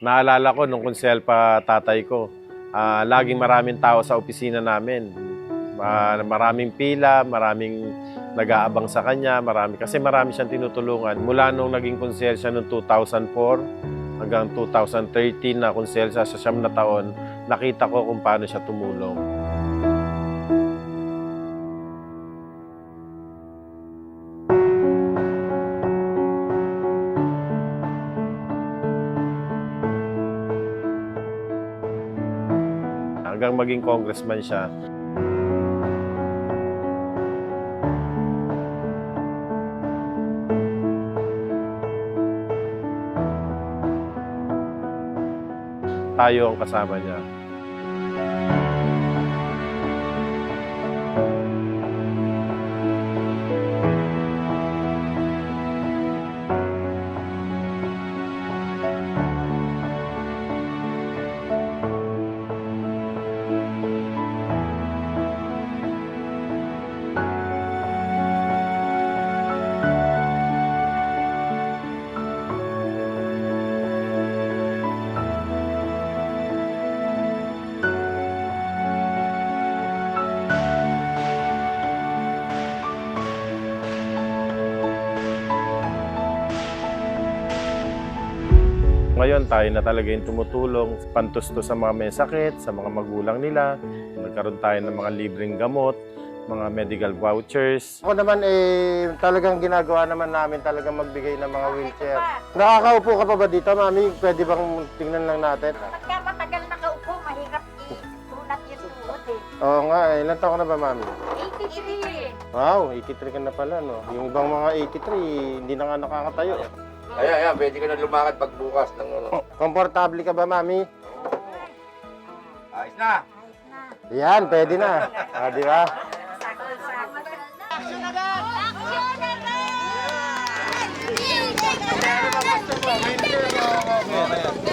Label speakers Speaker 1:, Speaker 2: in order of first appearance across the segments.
Speaker 1: Naalala ko nung konsel pa tatay ko, ah, laging maraming tao sa opisina namin. Ah, maraming pila, maraming nag-aabang sa kanya, marami kasi marami siyang tinutulungan. Mula nung naging konsel siya noong 2004 hanggang 2013 na konsel siya sa siyam na taon, nakita ko kung paano siya tumulong. Maging congressman siya, tayo ang kasama niya. Ngayon tayo na talaga yung tumutulong, pantusto sa mga may sakit, sa mga magulang nila. Nagkaroon tayo ng mga libreng gamot, mga medical vouchers.
Speaker 2: Ako naman eh, talagang ginagawa naman namin talagang magbigay ng mga wheelchair. Nakakaupo ka pa ba dito, mami? Pwede bang tingnan lang natin?
Speaker 3: Pagka matagal nakaupo, mahirap itunat yung tuhod eh.
Speaker 2: Oo nga, eh. ilan taon ka na ba, mami?
Speaker 3: 83.
Speaker 2: Wow, 83 ka na pala, no? Yung ibang mga 83, hindi na nga nakakatayo.
Speaker 4: Ayan, ayan, pwede ka na lumakad pagbukas ng ano.
Speaker 2: Komportable ka ba, mami?
Speaker 4: Ayos na!
Speaker 2: Yan, pwede na. Ah, di ba?
Speaker 3: Walker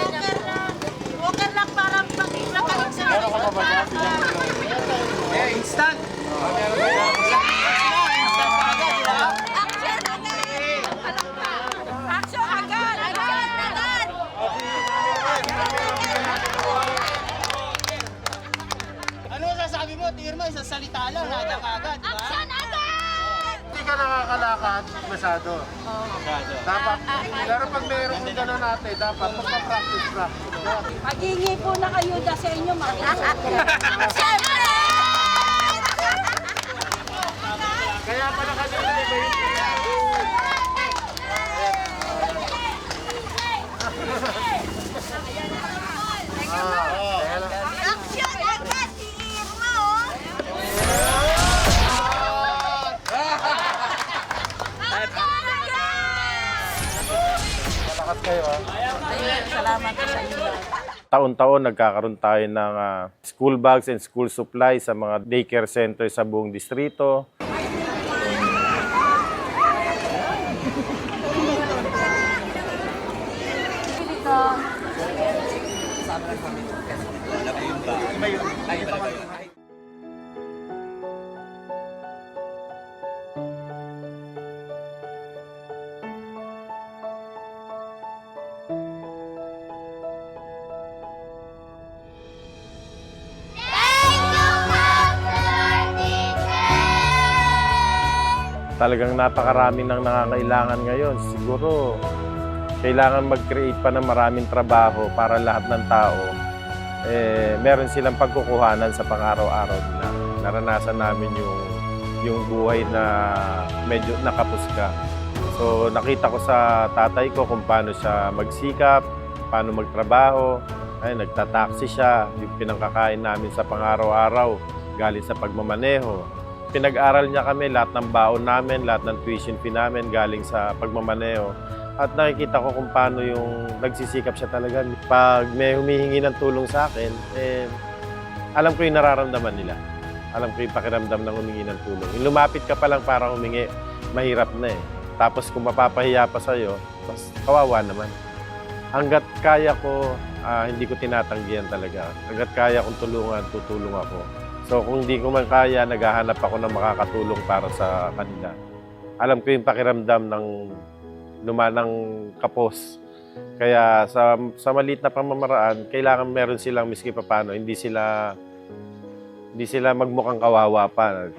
Speaker 5: Tirma, isang salita lang, ka agad, di ba?
Speaker 3: Action agad!
Speaker 2: Hindi ka nakakalakad masyado. Dapat, pero pag mayroon kang gano'n natin, dapat magpa-practice ka.
Speaker 6: Pagingi po na kayo sa inyo, mga
Speaker 3: Siyempre!
Speaker 6: Salamat po sa inyo.
Speaker 1: Taon-taon nagkakaroon tayo ng ah, school bags and school supplies sa mga daycare center sa buong distrito. Talagang napakarami ng nangangailangan ngayon. Siguro, kailangan mag-create pa ng maraming trabaho para lahat ng tao. Eh, meron silang pagkukuhanan sa pang-araw-araw nila. Naranasan namin yung, yung buhay na medyo nakapuska. So, nakita ko sa tatay ko kung paano siya magsikap, paano magtrabaho. Ay, nagtataksi siya. Yung pinangkakain namin sa pang-araw-araw, galing sa pagmamaneho pinag-aral niya kami, lahat ng baon namin, lahat ng tuition fee namin galing sa pagmamaneho. At nakikita ko kung paano yung nagsisikap siya talaga. Pag may humihingi ng tulong sa akin, eh, alam ko yung nararamdaman nila. Alam ko yung pakiramdam ng humingi ng tulong. Yung lumapit ka pa lang para humingi, mahirap na eh. Tapos kung mapapahiya pa sa'yo, mas kawawa naman. Hanggat kaya ko, ah, hindi ko tinatanggihan talaga. Hanggat kaya kong tulungan, tutulong ako. So kung hindi ko man kaya, naghahanap ako ng makakatulong para sa kanila. Alam ko yung pakiramdam ng lumanang kapos Kaya sa sa maliit na pamamaraan, kailangan meron silang miski paano, hindi sila hindi sila magmukhang kawawa pa.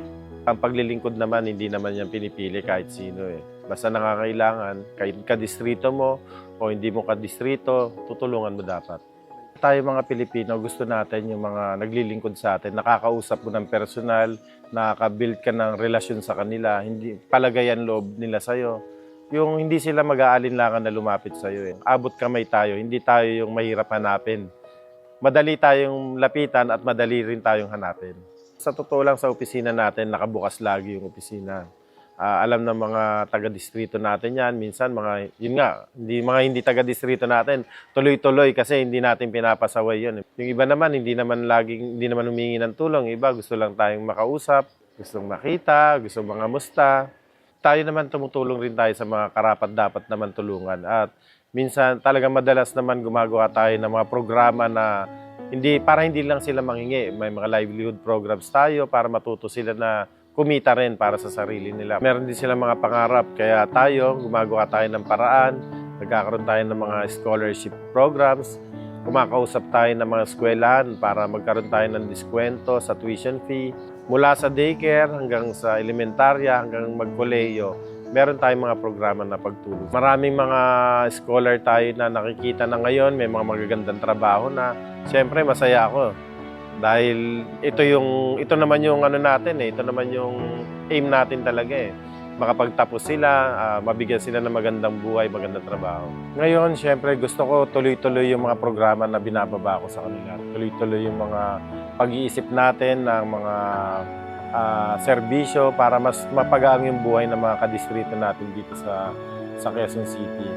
Speaker 1: Ang paglilingkod naman, hindi naman yan pinipili kahit sino eh. Basta nangangailangan, kahit ka-distrito mo o hindi mo ka-distrito, tutulungan mo dapat. Tayo mga Pilipino, gusto natin yung mga naglilingkod sa atin, nakakausap mo ng personal, nakaka-build ka ng relasyon sa kanila, hindi palagayan loob nila sa'yo. Yung hindi sila mag-aalinlangan na lumapit sa'yo. Eh. Abot kamay tayo, hindi tayo yung mahirap hanapin. Madali tayong lapitan at madali rin tayong hanapin. Sa totoo lang sa opisina natin, nakabukas lagi yung opisina. Ah, alam ng mga taga-distrito natin yan. Minsan, mga, yun nga, hindi, mga hindi taga-distrito natin, tuloy-tuloy kasi hindi natin pinapasaway yun. Yung iba naman, hindi naman laging, hindi naman humingi ng tulong. Iba, gusto lang tayong makausap, gustong makita, gusto mga musta. Tayo naman tumutulong rin tayo sa mga karapat dapat naman tulungan. At minsan, talagang madalas naman gumagawa tayo ng mga programa na hindi para hindi lang sila mangingi. May mga livelihood programs tayo para matuto sila na kumita rin para sa sarili nila. Meron din sila mga pangarap, kaya tayo, gumagawa tayo ng paraan, nagkakaroon tayo ng mga scholarship programs, kumakausap tayo ng mga eskwelahan para magkaroon tayo ng diskwento sa tuition fee. Mula sa daycare hanggang sa elementarya hanggang magkoleyo, meron tayong mga programa na pagtulong. Maraming mga scholar tayo na nakikita na ngayon, may mga magagandang trabaho na. Siyempre, masaya ako. Dahil ito yung ito naman yung ano natin eh, ito naman yung aim natin talaga eh. Makapagtapos sila, ah, mabigyan sila ng magandang buhay, magandang trabaho. Ngayon, siyempre gusto ko tuloy-tuloy yung mga programa na binababa ko sa kanila. Tuloy-tuloy yung mga pag-iisip natin ng mga ah, serbisyo para mas mapagaan yung buhay ng mga kadistrito natin dito sa sa Quezon City.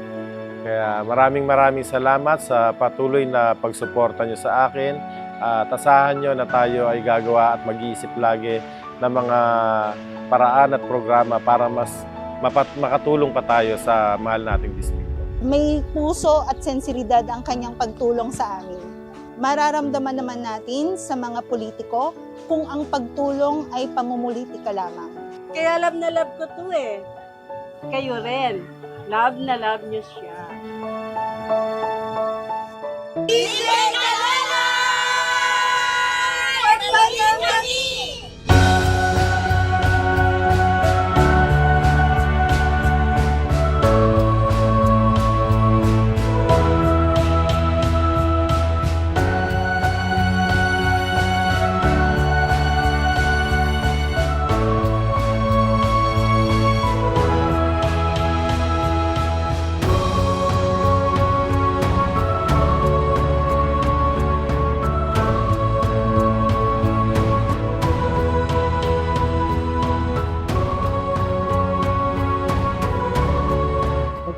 Speaker 1: Kaya maraming maraming salamat sa patuloy na pagsuporta nyo sa akin at asahan nyo na tayo ay gagawa at mag-iisip lagi ng mga paraan at programa para mas mapat makatulong pa tayo sa mahal nating distrito.
Speaker 7: may puso at sensibilidad ang kanyang pagtulong sa amin. Mararamdaman naman natin sa mga politiko kung ang pagtulong ay pamumulitika lamang.
Speaker 6: Kaya love na love ko to eh. Kayo rin. Love na love niyo siya.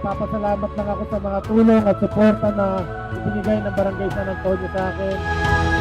Speaker 2: Magpapasalamat lang ako sa mga tulong at suporta na ibinigay ng Barangay San Antonio sa akin.